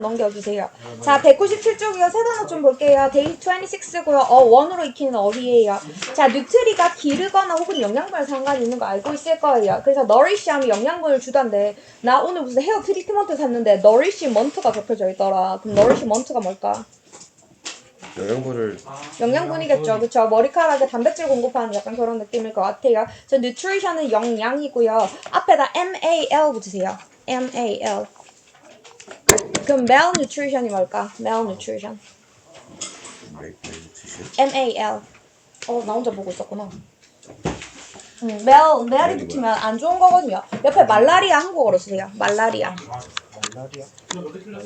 넘겨주세요. 자, 197쪽이요. 세 단어 좀 볼게요. 데이 26고요. 어, 원으로 익히는 어휘예요. 자, 뉴트리가 기르거나 혹은 영양분을 상관이 있는 거 알고 있을 거예요. 그래서 nourish 하면 영양분을 주던데 나 오늘 무슨 헤어 트리트먼트 샀는데 nourishment가 적혀져 있더라. 그럼 nourishment가 뭘까? 영양분을 영양분이겠죠. 그쵸? 머리카락에 단백질 공급하는 약간 그런 느낌일 것 같아요. 저 nutrition은 영양이고요. 앞에다 MAL 붙이세요. MAL. 그럼 malnutrition이 뭘까? malnutrition. nutrition MAL. 어, 나 혼자 보고 있었구나. 음, mal, mal이 붙으면 안 좋은 거거든요. 옆에 말라리아 한국어로 쓰세요. 말라리아. 말라리아?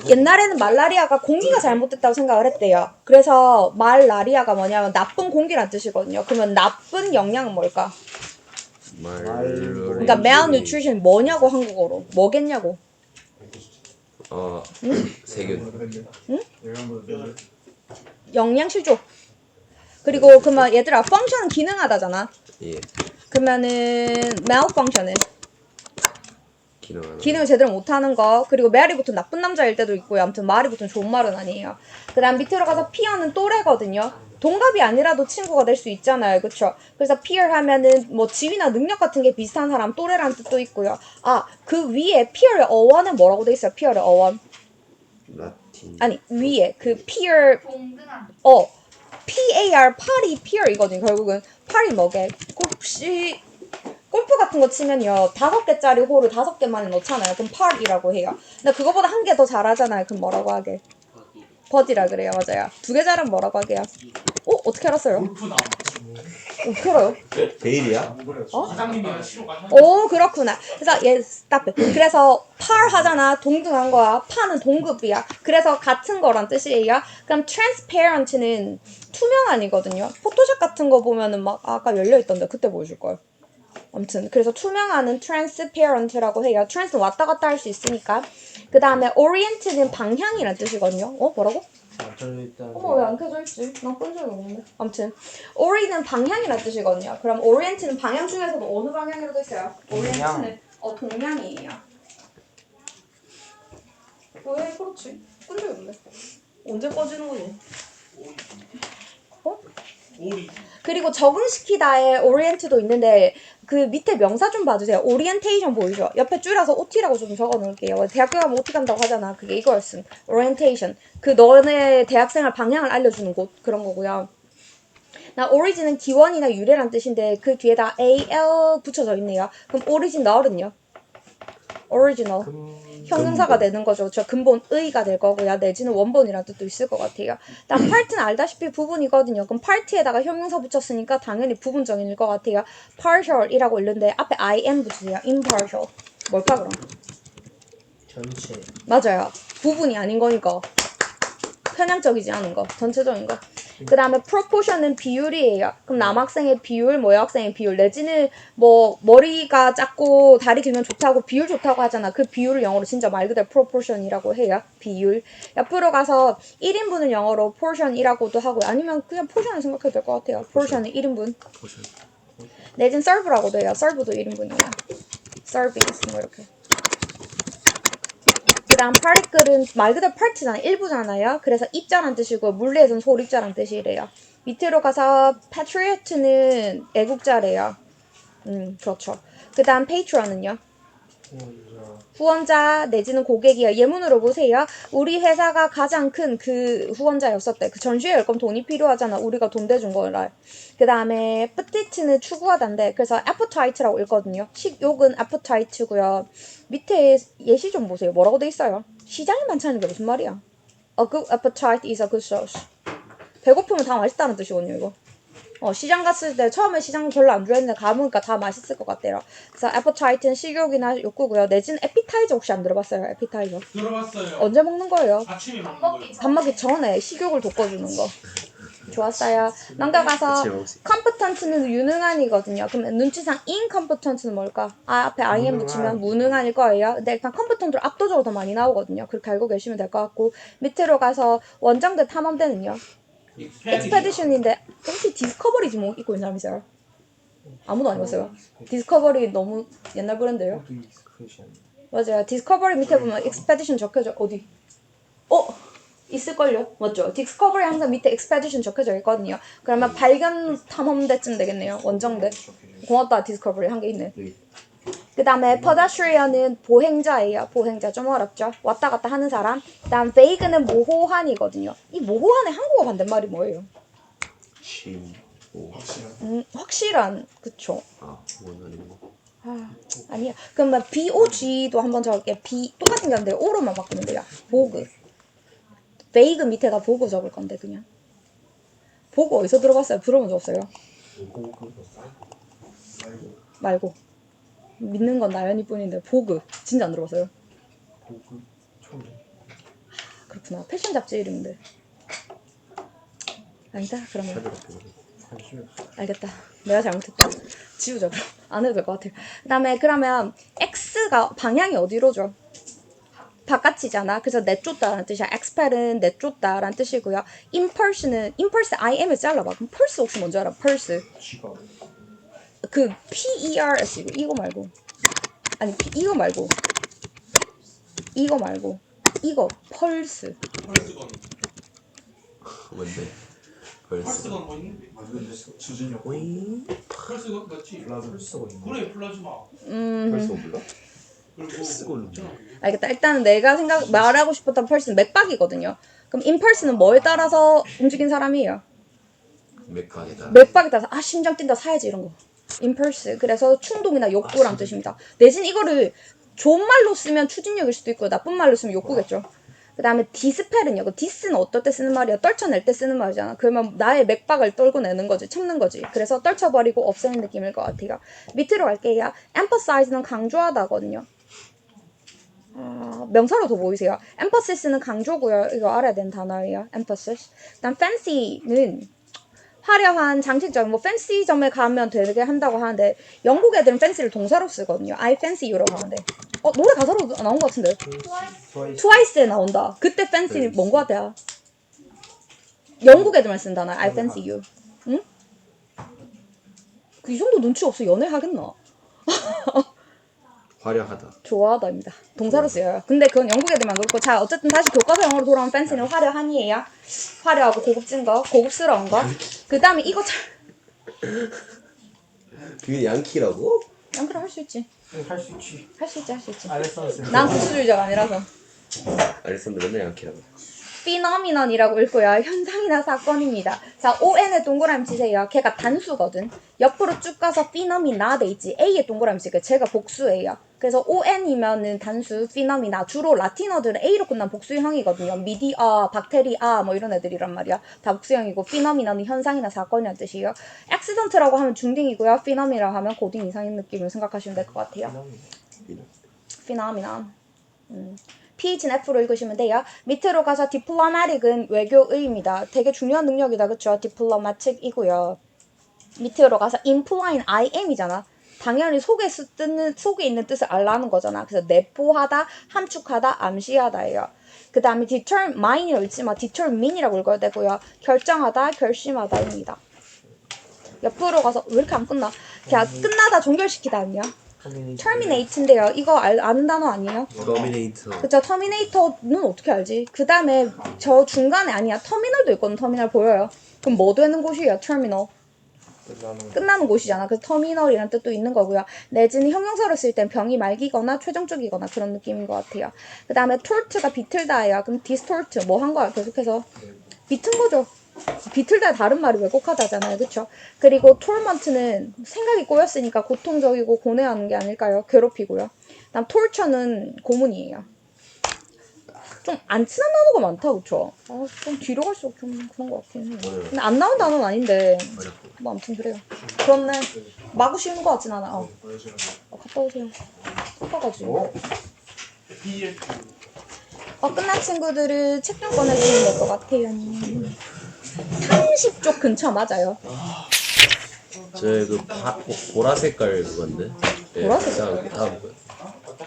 옛날에는 말라리아가 공기가 잘못됐다고 생각을 했대요. 그래서 말라리아가 뭐냐면 나쁜 공기란 뜻이거든요. 그러면 나쁜 영양은 뭘까? 말 그러니까 malnutrition 뭐냐고 한국어로. 뭐겠냐고. 어 세균 영양실조. 그리고 그러면 얘들아 펑션은 기능하다잖아. 예. 그러면은 malfunction은? 기능하는 기능을 제대로 못하는 거. 그리고 메아리 붙은 나쁜 남자일 때도 있고요. 아무튼 말이 붙은 좋은 말은 아니에요. 그 다음 밑으로 가서 피어는 또래거든요 동갑이 아니라도 친구가 될 수 있잖아요. 그쵸? 그래서 peer 하면은 뭐 지위나 능력 같은 게 비슷한 사람 또래라는 뜻도 있고요. 아 그 위에 peer의 어원은 뭐라고 돼 있어요? peer의 어원? 라틴. 아니 위에 그 peer 동등한 어 PAR 팔이 peer이거든요 결국은. 팔이 뭐게? 혹시 골프 같은 거 치면요 다섯 개짜리 홀을 다섯 개만에 넣잖아요. 그럼 팔이라고 해요. 근데 그거보다 한 개 더 잘하잖아요. 그럼 뭐라고 하게 버디라 그래요. 맞아요. 두개 잘하면 뭐라고 하게요? 어? 어떻게 알았어요? 골프 뭐. 어떻게 알아요? 베일이야? 어? 형. 오 그렇구나. 그래서 얘 스탑. 그래서 팔 하잖아. 동등한 거야. 파는 동급이야. 그래서 같은 거란 뜻이에요. 그럼 transparent는 투명한이거든요. 포토샵 같은 거 보면은 막 아까 열려 있던데 그때 보여줄 걸. 아무튼 그래서 투명한은 transparent라고 해요. trans는 왔다 갔다 할 수 있으니까 그 다음에 orient는 방향이란 뜻이거든요 어 뭐라고? 어머 왜 안 켜져 있지? 난 끈 적이 없는데. 아무튼 ori는 방향이란 뜻이거든요. 그럼 orient는 방향 중에서도 어느 돼 있어요? orient는 어 동양이에요. 왜 그렇지? 끈 적이 없네. 언제 꺼지는 거지? 어? 오리. 그리고 적응시키다에 orient도 있는데 그 밑에 명사 좀 봐주세요. orientation 보이죠? 옆에 줄여서 OT라고 좀 적어 놓을게요. 대학교 가면 OT 간다고 하잖아. 그게 이거였음. orientation. 그 너네 대학생활 방향을 알려주는 곳 그런 거고요. 나 origin은 기원이나 유래란 뜻인데 그 뒤에다 al 붙여져 있네요. 그럼 original은요? Original. 형용사가 되는 거죠. 저 근본 의가 될 거고요. 내지는 원본이라는 뜻도 있을 것 같아요. 일단 part는 알다시피 부분이거든요. 그럼 part에다가 형용사 붙였으니까 당연히 부분적인일 것 같아요. partial이라고 있는데 앞에 im 붙이세요. impartial. 뭘까 그럼? 전체 맞아요. 부분이 아닌 거니까. 편향적이지 않은 거. 전체적인 거. 그 다음에 proportion은 비율이에요. 그럼 남학생의 비율, 뭐 여학생의 비율, 내지는 뭐 머리가 작고 다리 길면 좋다고 비율 좋다고 하잖아. 그 비율을 영어로 진짜 말 그대로 proportion이라고 해요. 비율. 옆으로 가서 1인분을 영어로 portion이라고도 하고 아니면 그냥 portion을 생각해도 될 것 같아요. portion은 1인분. 포션 내진 serve라고도 해요. serve도 1인분이에요. service 뭐 이렇게. 그 다음 parti클은 말 그대로 part잖아. 일부잖아요. 그래서 입자란 뜻이고 물리에서는 소입자란 뜻이래요. 밑으로 가서 patriot는 애국자래요. 음, 그렇죠. 그 다음 patron은요? 후원자 내지는 고객이요. 예문으로 보세요. 우리 회사가 가장 큰 그 후원자였었대. 그 전시회 열 거면 돈이 필요하잖아. 우리가 돈 대준 거라. 그 다음에 appetite는 추구하다인데 그래서 appetite라고 읽거든요. 식욕은 appetite고요. 밑에 예시 좀 보세요. 뭐라고 돼 있어요? 시장이 많다는 게 무슨 말이야? A good appetite is a good sauce. 배고프면 다 맛있다는 뜻이거든요, 이거. 어, 시장 갔을 때 처음에 시장 별로 안 좋아했는데 가보니까 다 맛있을 것 같대요. 그래서 appetite는 식욕이나 욕구고요. 내지는 appetizer 혹시 안 들어봤어요? appetizer. 들어봤어요. 언제 먹는 거예요? 아침에 먹는 밥 먹기 거예요. 밥 먹기 전에 식욕을 돋궈주는 거. 좋았어요. 넘겨가서 있게. competent는 유능한이거든요. 그럼 눈치상 incompetent는 뭘까? 아, 앞에 im 붙이면 무능한일 거예요. 근데 일단 competent로 압도적으로 더 많이 나오거든요. 그렇게 알고 계시면 될 것 같고 밑으로 가서 원정대 탐험대는요. Expedition인데 혹시 디스커버리 지목 입고 있는 사람 있어요? 아무도 안 입었어요. 디스커버리 너무 옛날 브랜드예요. 맞아요. 디스커버리 밑에 보면 expedition 적혀져 어디? 어 있을걸요 맞죠 디스커버리 항상 밑에 expedition 적혀져 있거든요 그러면 발견 탐험대쯤 되겠네요 원정대 고맙다 디스커버리 한개 있네 그 다음에 pedestrian은 보행자예요 보행자 좀 어렵죠 왔다 갔다 하는 사람 그 다음 vague는 모호한이거든요 이 모호한의 한국어 반대말이 뭐예요 심. 오. 음 확실한 그쵸 아, 뭔 아니고. 아, 아니야. 그러면 BOG도 한번 적을게요. B 똑같은 게 아닌데 O로만 바꾸면 돼요. 보그. 베이그 밑에다 보고 적을 건데 그냥. 보고 어디서 들어봤어요? 들어본 적 없어요? 말고. 믿는 건 나연이 뿐인데 보그 진짜 안 들어봤어요? 고급 처음 그렇구나. 패션 잡지 이름인데. 아니다. 그러면 찾아볼게. 관심이 없어. 알겠다. 내가 잘못했다. 지우자 그럼. 안 해도 될 것 같아요. 그다음에 그러면 x가 방향이 어디로죠? 바깥이잖아. 그래서 내쫓다라는 뜻이야. expel은 내쫓다라는 뜻이고요. impulse는 impulse im을 잘라봐. 그럼 pulse 혹시 뭔지 알아? pulse. 지갑. 그 p e r s 이거 이거 말고 아니 P- 이거 말고 이거 말고 이거 펄스. 펄스건 뭔데? 벌써. 펄스건 뭐 있는데 수준이 없고 오잉. 펄스건 맞지 플라즈마 쓰고 있는 그래 플라즈마 음. 벌써 몰라? 그리고 쓰고는 알겠다. 일단은 내가 생각 말하고 싶었던 펄스는 맥박이거든요. 그럼 임펄스는 뭐에 따라서 움직인 사람이에요? 맥박이다. 맥박에 따라서 아 심장 뛴다 사야지 이런 거. 임펄스. 그래서 충동이나 욕구란 뜻입니다. 내진 이거를 좋은 말로 쓰면 추진력일 수도 있고 나쁜 말로 쓰면 욕구겠죠. 그 다음에 디스펠은요. 그 디스는 어떨 때 쓰는 말이야? 떨쳐낼 때 쓰는 말이잖아. 그러면 나의 맥박을 떨고 내는 거지. 참는 거지. 그래서 떨쳐버리고 없애는 느낌일 것 같아요. 밑으로 갈게요. emphasize는 강조하다거든요. 아, 명사로 더 보이세요. emphasis,는 강조고요. 이거 알아야 되는 단어예요. emphasis. 그다음 fancy는 화려한 장식점, 뭐 fancy점에 가면 되게 한다고 하는데 영국 애들은 fancy를 동사로 쓰거든요. I fancy you라고 하는데. 어 노래 가사로 나온 것 같은데. 트와이스. 트와이스에 나온다. 그때 fancy는 뭔 것 같아요? 영국 애들만 쓴 단어. I fancy you. 응? 그 이 정도 눈치 없어 연애 하겠나? 화려하다. 좋아하다입니다. 동사로 쓰여요. 근데 그건 영국 애들만 그렇고 자 어쨌든 다시 교과서 영어로 돌아오면 팬시는 화려한이에요. 화려하고 고급진 거, 고급스러운 거. 그 다음에 이거 참 그게 양키라고? 양크를 할수 있지. 할 수 있지. 할 수 있지 할 수 있지. 알렉산스. 난 국수주의자가 아니라서. 알렉산더 맨날 양키라고. 피너미넌이라고 읽고요. 현상이나 사건입니다. 자, ON에 동그라미 치세요. 걔가 단수거든. 옆으로 쭉 가서 피너미나 돼 있지. A에 동그라미 치니까 제가 복수예요. 그래서 ON이면은 단수, 피너미나. 주로 라틴어들은 A로 끝난 복수형이거든요. 미디아, 박테리아 뭐 이런 애들이란 말이야. 다 복수형이고 피너미넌은 현상이나 사건이라는 뜻이에요. 액시던트라고 하면 중딩이고요. 피너미라고 하면 고딩 이상인 느낌을 생각하시면 될 것 같아요. 피너미넌. 음. PH는 F로 읽으시면 돼요. 밑으로 가서 diplomatic은 외교의입니다. 되게 중요한 능력이다. 그쵸? diplomatic이고요. 밑으로 가서 implying IM이잖아. 당연히 속에 쓰, 뜨는, 속에 있는 뜻을 알라는 거잖아. 그래서 내포하다, 함축하다, 암시하다예요. 그 다음에 determine이라고 읽지만 determine이라고 읽어야 되고요. 결정하다, 결심하다입니다. 옆으로 가서 왜 이렇게 안 끝나? 그냥 끝나다 종결시키다 아니야? terminate인데요. 이거 알, 아는 단어 아니에요? 터미네이터. 그쵸 터미네이터는 어떻게 알지? 그 다음에 저 중간에 아니야 터미널도 있거든 터미널 보여요 그럼 뭐 되는 곳이에요 터미널 끝나는 끝나는 곳이잖아. 그래서 터미널이라는 뜻도 있는 거고요. 내지는 형용사로 쓸 땐 병이 말기거나 최종적이거나 그런 느낌인 것 같아요. 그 다음에 tort가 비틀다예요. 그럼 distort 뭐한 거야? 계속해서 비튼 거죠. 비틀다의 다른 말이 왜곡하다잖아요. 그쵸? 그리고 torment는 생각이 꼬였으니까 고통적이고 고뇌하는 게 아닐까요? 괴롭히고요. 다음 torture는 고문이에요 좀 안 친한 단어가 많다 그쵸? 아, 좀 뒤로 갈수록 좀 그런 것 같긴 해요. 어려워. 근데 안 나온 단어는 아닌데. 어렵고. 뭐 아무튼 그래요. 그렇네 마구 쉬운 것 같진 않아 어, 어 갔다 오세요. 섞어가지고. BF 어, 끝난 친구들은 책 좀 꺼내주면 될 것 같아요. 30쪽 근처 맞아요? 저그 보라 색깔 그건데. 예, 보라색 다음 다음 거. 그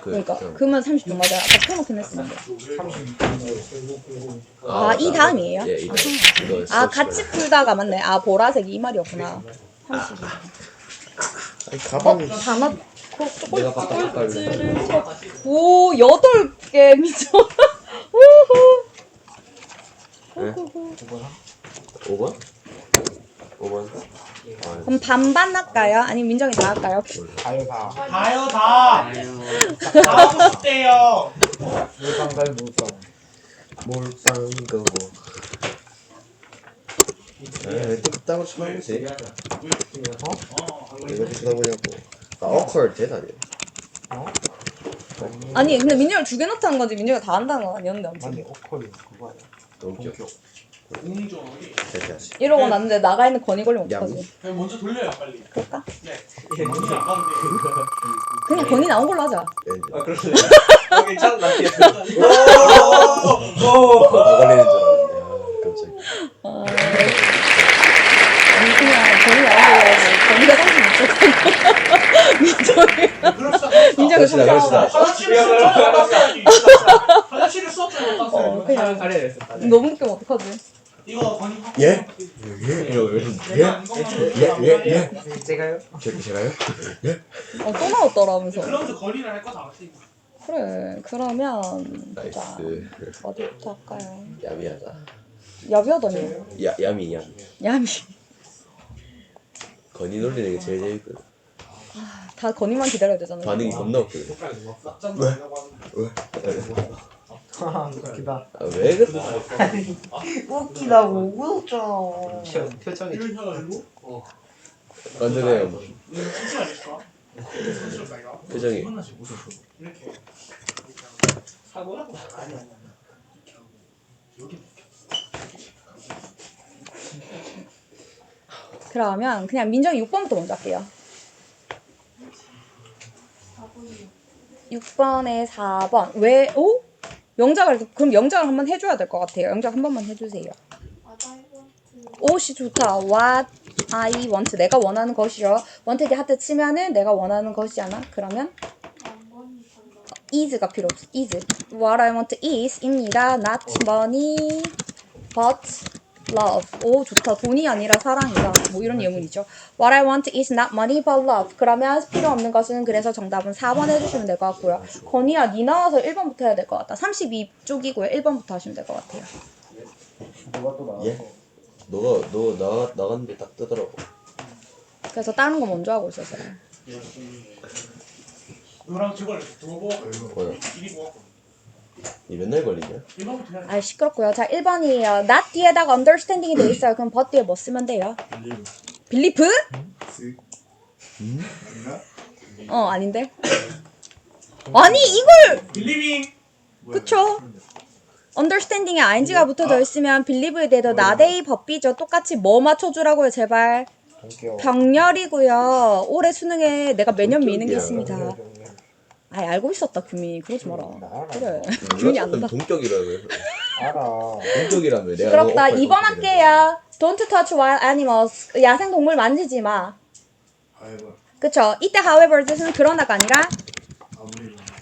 그러니까. 그러면 30쪽 맞아요 아까 펴놓긴 했었는데 30. 아, 이 다음이에요? 예, 이 다음. 이거 아 같이. 풀다가 맞네 아 보라색 이 말이었구나 30. 아니 어? 가방이 단어 꼴 내가 빡빡 깔래. 오 여덟 개 미쳐 우후 5번 5번? 5번? 아, 그럼 반반 할까요? 아니면 민정이 다 할까요? 가요 다. 다요 다. 다 하고 싶대요. 물방갈 물방 몰빵 거고 에이 또 그따구 쳐보지? 어. 이거 쳐다보냐고. 아 어컬 대단해 아니 근데 민정이 두 개 넣자는 건지. 민정이가 다 한다는 건 아니었는데 아무튼. 맞네 오컬이 그거 아니야. 너무 귀여워 본격 공정하게. 대단하지 이러고 났는데 나가 있는 건이 걸리면 야, 어떡하지? 그냥 먼저 돌려요 빨리. 그럴까? 네. 먼저 안 가면 그냥 건이 나온 걸로 하자. 아 그러네. 어, 괜찮나? 돼. 다 걸리는 줄 알았네 아 깜짝이야 어... 아니 그냥 건이 나온 걸로 하고 건이가 당신 민정이 그럽시다. 민정이 그럽시다, 그럽시다. 화장실을 수업자로 땄어야지. 화장실을 수업자로 어. 그냥 가려야 됐었다. 너무 웃기면 어떡하지? 건이 확. 예? 내가 이것만 예예 예 제가요? 제 제가요? 어또 나왔더라면서. 그러면서 건이를 할 거다 같이. 그래 그러면 나이스 어디부터 할까요? 야미하다 야비하더니 야 야미 야미 야미 건이 놀리는 게 제일 재밌거든 다 건이만 기다려야 되잖아. 반응이 겁나 웃거든 왜? 하 웃기다 아 왜 그래? 웃기다고 웃었잖아 표정이 이런 혀가지고. 완전해요 뭐. 이거 진짜 아닐까? 진짜 표정이 이렇게. 사고라고? 아니 아니. 여기. 그러면 그냥 민정이 6번부터 먼저 할게요. 6번에 4번. 왜, 오? 영작을, 그럼 영작을 한번 해줘야 될 것 같아요. 영작 한 번만 해주세요. 옷이 좋다. What I want. 내가 원하는 것이요. wanted 하트 치면은 내가 원하는 것이잖아. 그러면 is가 필요 없어. is. What I want is 입니다. Not money, but love. 오 좋다. 돈이 아니라 사랑이다. 뭐 이런 예문이죠. What I want is not money, but love. 그러면 필요 없는 것은 그래서 정답은 4번 해주시면 될 것 같고요. 건이야, 니 나와서 1번부터 해야 될 것 같다. 32쪽이고요. 1번부터 하시면 될 것 같아요. 누가 또 예? 너가 너 나갔는데 딱 뜨더라고 그래서 다른 거 먼저 하고 있었어요. 너랑 저걸 두고 보고 뭐야 이리 보고. 니 맨날 걸리냐? 아 시끄럽고요. 자 1번이에요. not 뒤에다가 understanding이 돼 있어요. 그럼 but 뒤에 뭐 쓰면 돼요? believe? 어 아닌데? 아니 이걸 빌리빙. 그쵸? understanding에 ing가 붙어져 있으면 believe에 대해서 나데이 법비죠. 똑같이 뭐 맞춰주라고요 제발. 병렬이고요. 올해 수능에 내가 매년 미는 게. 있습니다. 아 알고 있었다 규미. 그러지 마라. 알아. 그래. 규민이 안다. 동격이라며 알아 동격이라며 내가 부끄럽다. 너 2번 할게요. Don't touch wild animals. 야생 동물 만지지 마. 그쵸. 이때 however 뜻은 그러나가 아니라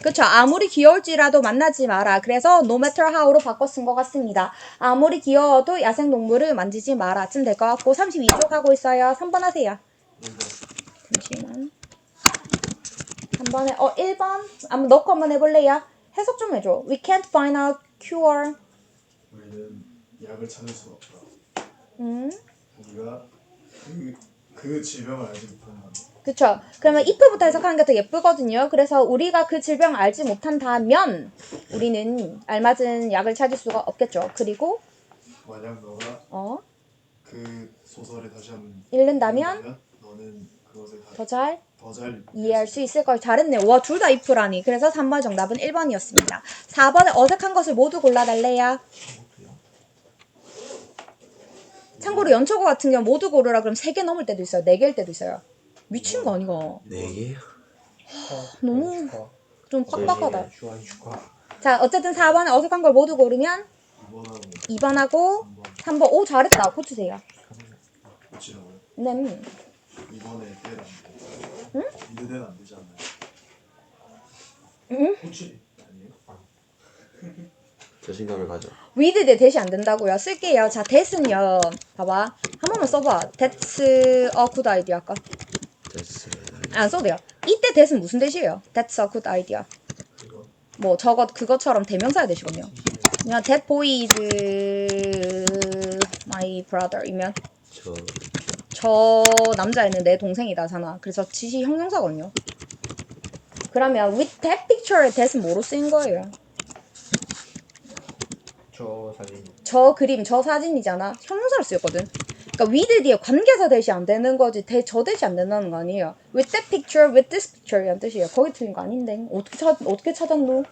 그쵸. 아무리 귀여울지라도 만나지 마라. 그래서 no matter how로 바꿔 쓴 것 같습니다. 아무리 귀여워도 야생 동물을 만지지 마라. 쯤 될 것 같고 32쪽 하고 있어요. 3번 하세요. 잠시만. 3번에 어 1번 한번 넣고 한번 해볼래요? 해석 좀 해줘. We can't find a cure. 우리는 약을 찾을 수 없다. 음. 우리가 그, 그 질병을 알지 못한다. 그쵸. 그러면 if부터 해석하는 게 더 예쁘거든요. 그래서 우리가 그 질병을 알지 못한다면 우리는 알맞은 약을 찾을 수가 없겠죠. 그리고 만약 너가 어 그 소설을 다시 한번 읽는다면 너는 그것을 더잘더 잘 이해할 수 있을 걸 잘했네. 와, 둘 다 if라니. 그래서 3번 정답은 1번이었습니다. 4번에 어색한 것을 모두 골라달래요. 참고로 연초고 같은 경우 모두 고르라 그러면 3개 넘을 때도 있어요. 4개일 때도 있어요. 미친 거 아니가. 네 개? 너무 좀 빡빡하다. 축하 자, 어쨌든 4번에 어색한 걸 모두 고르면 이번하고 2번하고 3번. 오, 잘했다. 고추세요. 고치라고요. 네. 음. 이번에 돼. 응? 이드 대안 되지 않나요? 고치. 아니에요? 자신감을 가져 with 대 대시 안 된다고요. 쓸게요. 자, that은요. 봐봐. 한 번만 써봐. That's a good idea 할까? 됐어 안 써도 돼요. 이때 that은 무슨 대시예요? That's a good idea. 그거 뭐 저것 그것처럼 대명사야 되시군요. 그냥 that boy is my brother이면 저 저 남자애는 내 동생이다잖아. 그래서 지시 형용사거든요. 그러면 with that picture의 that은 뭐로 쓰인 거예요? 저 사진. 저 그림, 저 사진이잖아. 형용사로 쓰였거든. 그러니까 with 뒤에 관계사 대시 안 되는 거지. 대, 저 대시 안 된다는 거 아니에요. with that picture, with this picture 이란 뜻이에요. 거기 틀린 거 아닌데. 어떻게 찾, 어떻게 찾았노?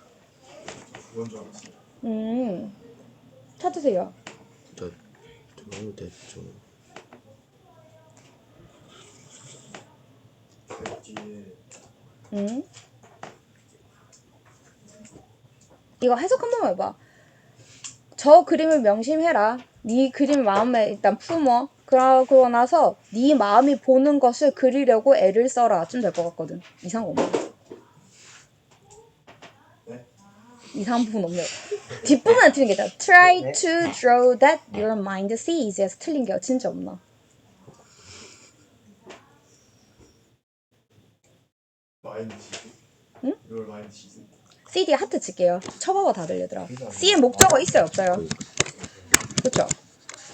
그건 줄 알았어. 음. 찾으세요. 저 너무 됐죠. 음. 이거 해석 한 번만 해봐. 저 그림을 명심해라. 네 그림 마음에 일단 품어. 그러고 나서 네 마음이 보는 것을 그리려고 애를 써라. 좀 될 것 같거든. 이상한 거 없네. 네? 이상한 부분 없네요. 뒷부분은 틀린 게 있다. Try 네. to draw that your mind sees. 에서 틀린 게 진짜 없나? 응? 이걸. CD 하트 칠게요. 쳐봐봐 다들 얘들아. C에 목적어 있어요 없어요? 그쵸?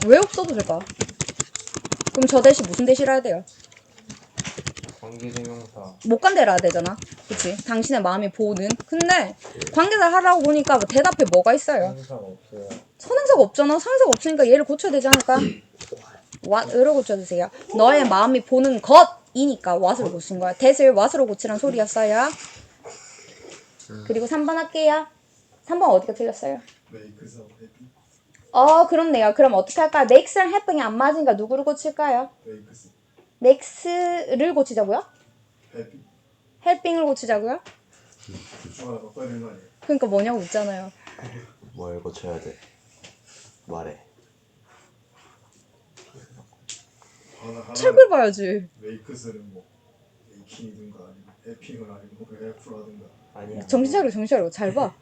왜 없어도 될까? 그럼 저 대신 무슨 대시를 해야 돼요? 관계대명사. 못 간대라 되잖아. 그치? 당신의 마음이 보는. 근데 관계를 하라고 보니까 뭐 대답에 뭐가 있어요? 없어요. 선행사가 없잖아. 선행사가 없으니까 얘를 고쳐야 되지 않을까? what으로 고쳐주세요. 너의 마음이 보는 것 이니까 what으로 고친 거야. that을 what으로 고치란 소리였어요. 그리고 3번 할게요. 3번 어디가 틀렸어요? 메이크서 해피. 어, 그렇네요. 그럼 어떻게 할까요? makes랑 happen이 안 맞으니까 누구를 고칠까요? 메이크스. makes를 고치자고요? 해피. helping을 고치자고요? 둘중 하나 바꿔야 되는 거 아니에요? 그러니까 뭐냐고 묻잖아요. 뭘 고쳐야 돼? 말해. 하나 하나. 책을 봐야지. 메이크스는 뭐 메이킹이든가 아니면 해핑을 아니면 래프를 하든가. 아니야. 정신 차리고 정신 차리고 잘 봐.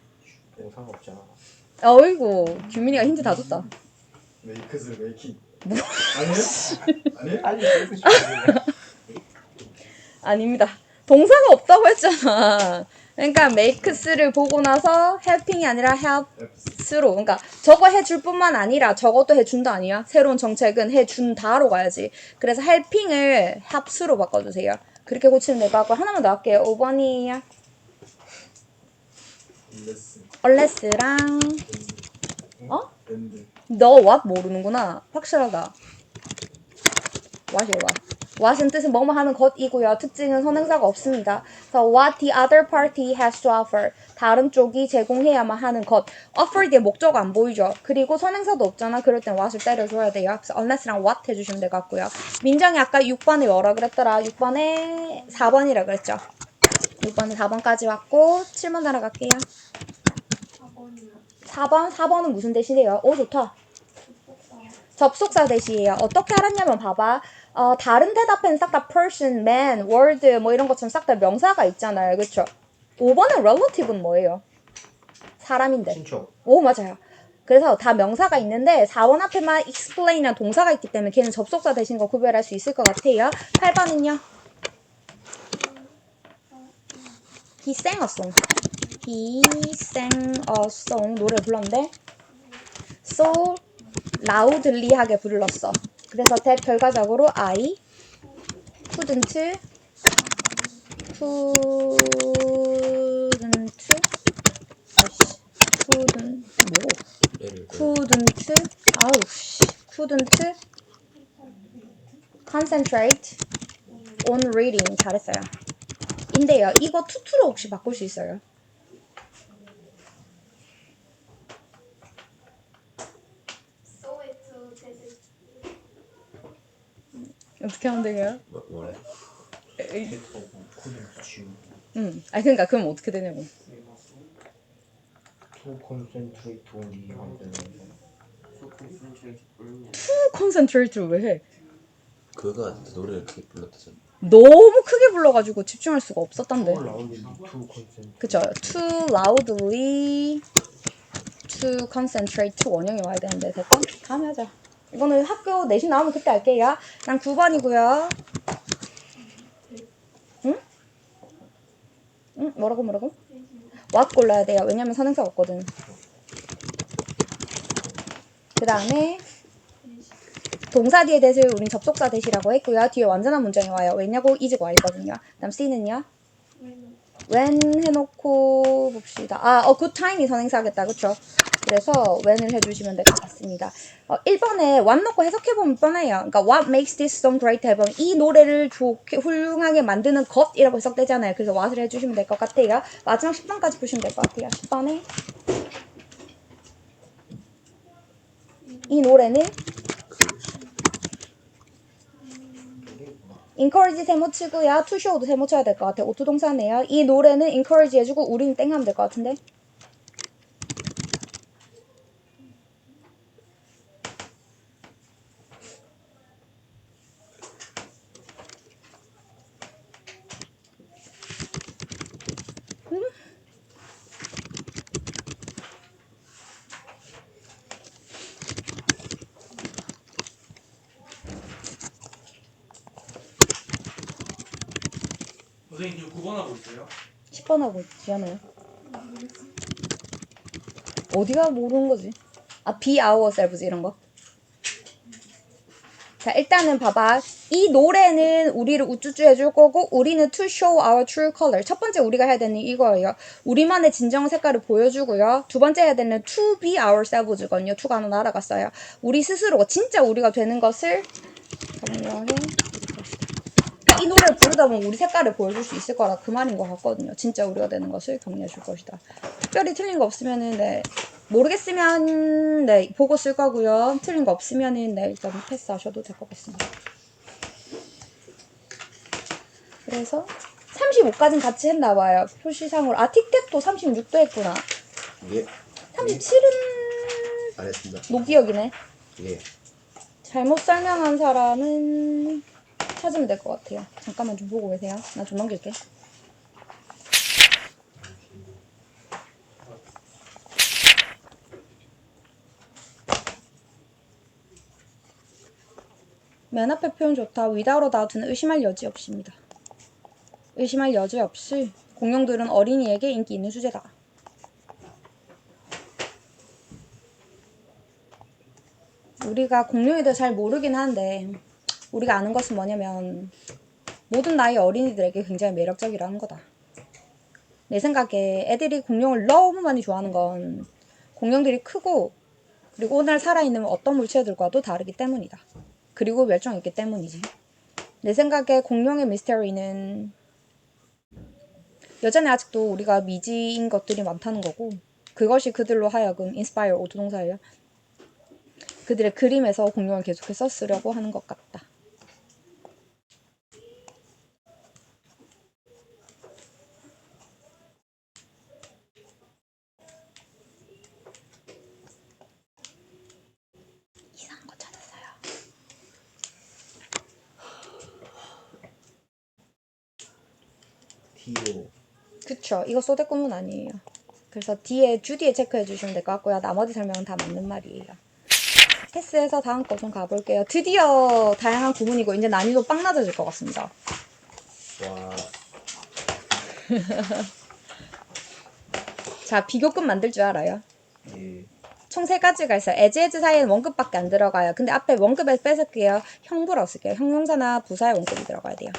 동사가 없잖아. 어이구, 규민이가 힌트 다 줬다. 메이크스 메이킹. 뭐? 아니에요? 아니에요? 빨리. 아닙니다. 동사가 없다고 했잖아. 그러니까 makes를 보고 나서 helping이 아니라 helps로. 그러니까 저거 해줄 뿐만 아니라 저것도 해준다 아니야? 새로운 정책은 해준다로 가야지. 그래서 helping을 helps로 바꿔주세요. 그렇게 고치면 될 것 같고 하나만 더 할게요. 5번이에요. 레슨. 얼레스랑 어? 너 what 모르는구나. 확실하다. what이요 what. what은 뜻은 뭐뭐 하는 것이고요. 특징은 선행사가 없습니다. 그래서 what the other party has to offer. 다른 쪽이 제공해야만 하는 것. offer 뒤에 목적 안 보이죠. 그리고 선행사도 없잖아. 그럴 땐 what을 때려줘야 돼요. 그래서 unless랑 what 해주시면 될 것 같고요. 민정이 아까 6번에 뭐라 그랬더라? 6번에 4번이라 그랬죠. 6번에 4번까지 왔고 7번 날아갈게요. 4번? 4번은 무슨 대시래요? 오 좋다. 접속사 대시예요. 어떻게 알았냐면 봐봐. 어, 다른 대답에는 싹다 person, man, word 뭐 이런 것처럼 싹 다 명사가 있잖아요. 그쵸? 5번은 relative는 뭐예요? 사람인데. 친척. 오 맞아요. 그래서 다 명사가 있는데 4번 앞에만 explain이란 동사가 있기 때문에 걔는 접속사 대신 거 구별할 수 있을 것 같아요. 8번은요? He sang a song. He sang a song. 노래 불렀는데 so loudly하게 불렀어. 그래서 that 결과적으로 I couldn't couldn't 아씨 couldn't 얘를 couldn't 아우 씨 couldn't concentrate on reading 잘했어요. 인데요. 이거 투투로 혹시 바꿀 수 있어요? So it to this 어떻게 하면 되게요? 뭐, 뭐래? 캐릭터고. 응. 아 그러니까 그럼 어떻게 되냐고. To concentrate only 하면 되는 거. 컨센트레이트를 왜 해? 그가 노래를 그렇게 불렀다잖아. 너무 크게 불러가지고 집중할 수가 없었단데. To loudly to concentrate. 그쵸. Too loudly to concentrate to 원형이 와야 되는데 됐다? 다음에 하자. 이거는 학교 내신 나오면 그때 할게요. 난 9번이고요. 응? 응? 뭐라고 뭐라고? what 골라야 돼요. 왜냐면 선행사가 없거든. 그 다음에 동사 뒤에 대을 우린 접속사 대시라고 했고요. 뒤에 완전한 문장이 와요. 왜냐고 이즈가 와 있거든요. 그다음 C는요. when 해놓고 봅시다. 아, 어, good time이 선행사겠다. 그쵸? 그래서 when을 해주시면 될 것 같습니다. 어, 1번에 what 넣고 해석해보면 뻔해요. 그러니까 what makes this song great 해보면 이 노래를 좋게, 훌륭하게 만드는 것이라고 해석되잖아요. 그래서 what을 해주시면 될 것 같아요. 마지막 10번까지 보시면 될 것 같아요. 10번에 이 노래는 encourage 세모 치고요. to show도 세모 쳐야 될 것 같아 요. 오투 동사네요. 이 노래는 encourage 해주고 우리는 땡 하면 될 것 같은데. 선생님 지금 9번 하고 있어요? 10번 하고 있지 않아요? 어디가 모르는 거지? 아, be ourselves 이런 거. 자, 일단은 봐봐. 이 노래는 우리를 우쭈쭈 해줄 거고, 우리는 to show our true color. 첫 번째 우리가 해야 되는 이거예요. 우리만의 진정 색깔을 보여주고요. 두 번째 해야 되는 to be oursselves거든요. to가 하나 날아갔어요. 우리 스스로 진짜 우리가 되는 것을 정리해 이 노래를 부르다 보면 우리 색깔을 보여줄 수 있을 거라 그 말인 것 같거든요. 진짜 우리가 되는 것을 격려해 줄 것이다. 특별히 틀린 거 없으면은 네 모르겠으면 네 보고 쓸 거고요. 틀린 거 없으면은 네 일단 패스하셔도 될 것 같습니다. 그래서 35까지는 같이 했나 봐요. 표시상으로 아 틱택도 36도 했구나. 예. 37은 안 했습니다. 노기억이네. 예. 잘못 설명한 사람은 찾으면 될 것 같아요. 잠깐만 좀 보고 계세요. 나 좀 넘길게. 맨 앞에 표현 좋다. a doubt는 의심할 여지 없습니다. 의심할 여지 없이 공룡들은 어린이에게 인기 있는 주제다. 우리가 공룡에 대해 잘 모르긴 한데 우리가 아는 것은 뭐냐면 모든 나이 어린이들에게 굉장히 매력적이라는 거다. 내 생각에 애들이 공룡을 너무 많이 좋아하는 건 공룡들이 크고 그리고 오늘 살아있는 어떤 물체들과도 다르기 때문이다. 그리고 멸종했기 때문이지. 내 생각에 공룡의 미스터리는 여전히 아직도 우리가 미지인 것들이 많다는 거고 그것이 그들로 하여금 인스파이어 오두동사예요. 그들의 그림에서 공룡을 계속해서 쓰려고 하는 것 같다. 이상한 거 찾았어요. T로 그쵸. 이거 소대꾸문 아니에요. 그래서 뒤에 주디에 체크해 주시면 될 것 같고요. 나머지 설명은 다 맞는 말이에요. 패스해서 다음 거 좀 가볼게요. 드디어 다양한 구문이고 이제 난이도 빵 낮아질 것 같습니다. 와. 자, 비교급 만들 줄 알아요? 예. 총 세 가지가 있어요. 에즈 에즈 사이에는 원급밖에 안 들어가요. 근데 앞에 원급에 뺏을게요. 형부라고 쓸게요. 형용사나 부사의 원급이 들어가야 돼요.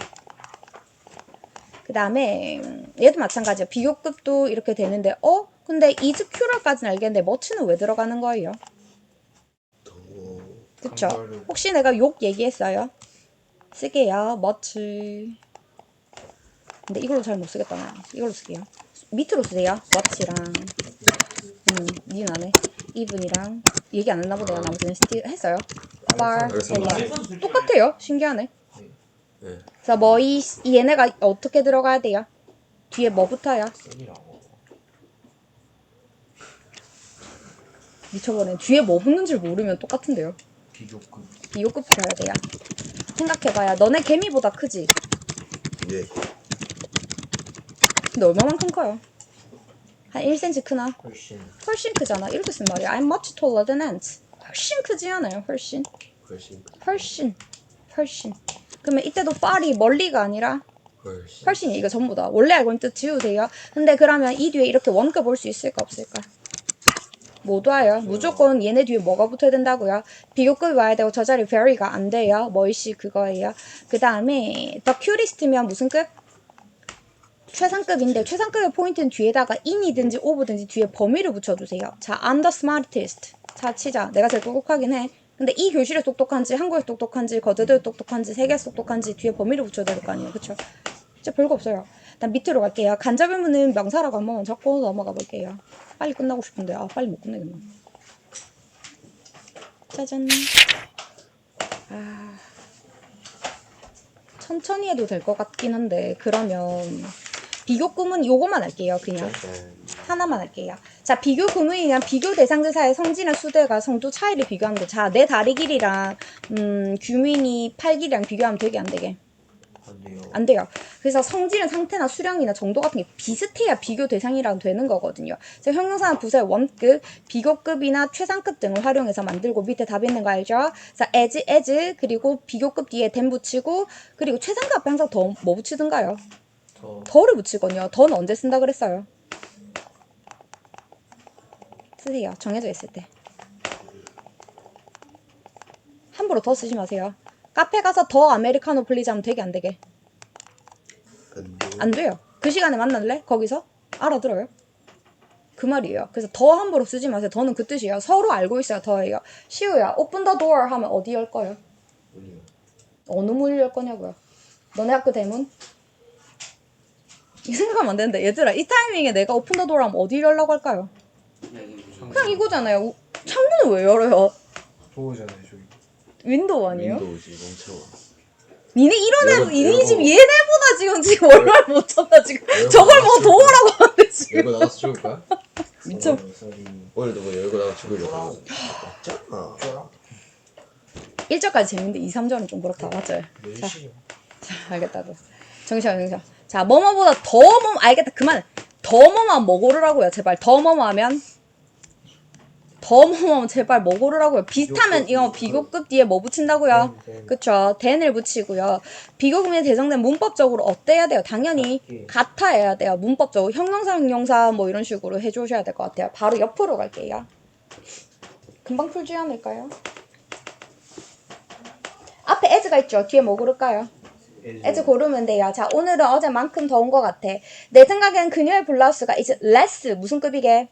그 다음에 얘도 마찬가지예요. 비교급도 이렇게 되는데 어? 근데 이즈 큐럴까지는 알겠는데 머치는 왜 들어가는 거예요? 더 그쵸? 혹시 내가 욕 얘기했어요? 쓸게요. 머치. 근데 이걸로 잘 못 쓰겠다 나. 이걸로 쓸게요. 밑으로 쓰세요. 머치랑 음, 니는 안 해. 이분이랑 얘기 안 했나 보네요. 나머지는 스틸 했어요. bar. 똑같아요. 신기하네. 예. 자, 뭐이 얘네가 어떻게 들어가야 돼요? 뒤에 뭐 붙어요? 쌤이라고. 미쳐버리네. 뒤에 뭐 붙는지 모르면 똑같은데요. 비교급. 비교급 붙어야 돼요. 생각해봐요. 너네 개미보다 크지? 예. 근데 얼마만큼 커요? 한 1cm 크나? 훨씬. 훨씬 크잖아. 이렇게 쓴 말이야. I'm much taller than ants. 훨씬 크지 않아요? 훨씬. 훨씬 훨씬. 훨씬. 그러면 이때도 far이 멀리가 아니라 훨씬 훨씬이 이거 전부 다. 원래 알고 있는 뜻 지우세요. 근데 그러면 이 뒤에 이렇게 원급 올 수 있을까 없을까? 못 와요. 무조건 얘네 뒤에 뭐가 붙어야 된다고요? 비교급이 와야 되고 저 자리 very가 안 돼요. 뭐이씨 그거예요. 그 다음에 the cutest면 무슨 급? 최상급인데 최상급의 포인트는 뒤에다가 in이든지 over든지 뒤에 범위를 붙여주세요. 자, I'm the smartest. 자, 치자. 내가 제일 똑똑하긴 해. 근데 이 교실에 똑똑한지 한국에 똑똑한지 거제도에 똑똑한지 세계에 똑똑한지 뒤에 범위를 붙여야 될 거 아니에요. 그쵸? 진짜 별거 없어요. 일단 밑으로 갈게요. 간접의문은 명사라고 한번 적고 넘어가 볼게요. 빨리 끝나고 싶은데 아 빨리 못 끝내겠나. 짜잔. 아 천천히 해도 될 것 같긴 한데 그러면 비교 구문 요거만 할게요. 그냥 하나만 할게요. 자 비교 구문이란 비교 대상들 사이의 성질이나 수대가 성도 차이를 비교하면 돼. 자 내 다리 길이랑 음 규민이 팔 길이랑 비교하면 되게 안 되게. 안 돼요. 안 돼요. 그래서 성질은 상태나 수량이나 정도 같은 게 비슷해야 비교 대상이랑 되는 거거든요. 그래서 형용사는 부사의 원급, 비교급이나 최상급 등을 활용해서 만들고 밑에 답 있는 거 알죠? 자, as, as 그리고 비교급 뒤에 된 붙이고 그리고 최상급 앞에 항상 더 뭐 붙이든가요? 더 더를 붙이거든요. 더는 언제 쓴다 그랬어요? 쓰세요. 정해져 있을 때. 함부로 더 쓰지 마세요. 카페 가서 더 아메리카노 하면 되게 안 되게. 안 돼요. 그 시간에 만날래? 거기서? 알아들어요? 그 말이에요. 그래서 더 함부로 쓰지 마세요. 더는 그 뜻이에요. 서로 알고 있어야 더예요. 시우야, open the door 하면 어디 열 거예요? 어느 문을 열 거냐고요. 너네 학교 대문? 이 생각하면 안 되는데 얘들아 이 타이밍에 내가 오픈 더 도어 하면 어디 열라고 할까요? 그냥 이거잖아요. 우- 창문을 왜 열어요? 좋으잖아요 저기. 윈도우 아니에요? 윈도우지 멍청아. 니네 이런 애, 열고- 니네 열고- 집 얘네보다 지금 지금 얼마나 못 쳤나 지금 열고 저걸 뭐 도어라고 하는데 지금 열고 나가서 죽을 거야? 미쳐. 썰이 오늘도 뭐 열고 나가 죽으려고. 맞잖아. 쫄아. 1절까지 재밌는데 2, 3절은 좀 그렇다 맞죠? 자, 몇시요? 자 알겠다고 정시야 정시야 자 뭐뭐보다 더 뭐뭐 알겠다 그만 더 뭐뭐하면 뭐 고르라고요 제발 더 뭐뭐하면 더 뭐뭐하면 제발 뭐 고르라고요 비슷하면 이거 비교급 뒤에 뭐 붙인다고요? 네, 네. 그쵸 then을 붙이고요 비교급에 대성된 문법적으로 어때야 돼요? 당연히 같게. 같아야 돼요 문법적으로 형용사 형용사 뭐 이런 식으로 해주셔야 될 것 같아요 바로 옆으로 갈게요 금방 풀지 않을까요? 앞에 as가 있죠 뒤에 뭐 고를까요? 에즈 고르면 돼요. 자, 오늘은 어제만큼 더운 것 같아. 내 생각엔 그녀의 블라우스가 이제 less 무슨 급이게?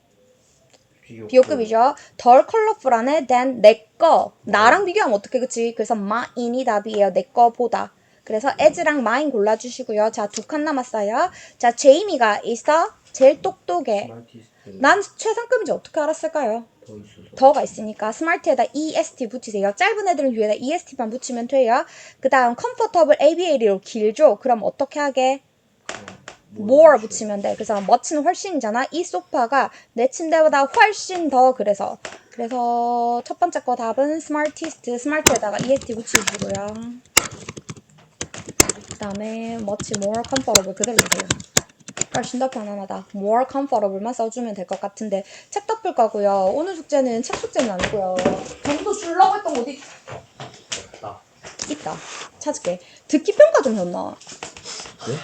비교. 비교급이죠. 덜 컬러풀하네 than 내 거. 나랑 비교하면 어떻게 그치? 그래서 mine이 답이에요. 내 거보다. 그래서 as랑 mine 골라주시고요. 자, 두 칸 남았어요. 자, 제이미가 있어? 제일 똑똑해. 난 최상급인지 어떻게 알았을까요? 더. 더가 있으니까 스마트에다 est 붙이세요. 짧은 애들은 뒤에다 est만 붙이면 돼요. 그 다음 comfortable aviary로 길죠. 그럼 어떻게 하게? More 붙이면 돼. 그래서 much는 훨씬이잖아. 이 소파가 내 침대보다 훨씬 더 그래서 그래서 첫 번째 거 답은 smartest smart에다가 est 붙이시고요. 그 다음에 much more comfortable 그대로 주세요. 훨씬 더 편안하다. more comfortable만 써주면 될 것 같은데 책 덮을 거고요. 오늘 숙제는 책 숙제는 아니고요. 점도 주려고 했던 거 어디 없다. 있다. 찾을게. 듣기 평가 좀 했나? 네?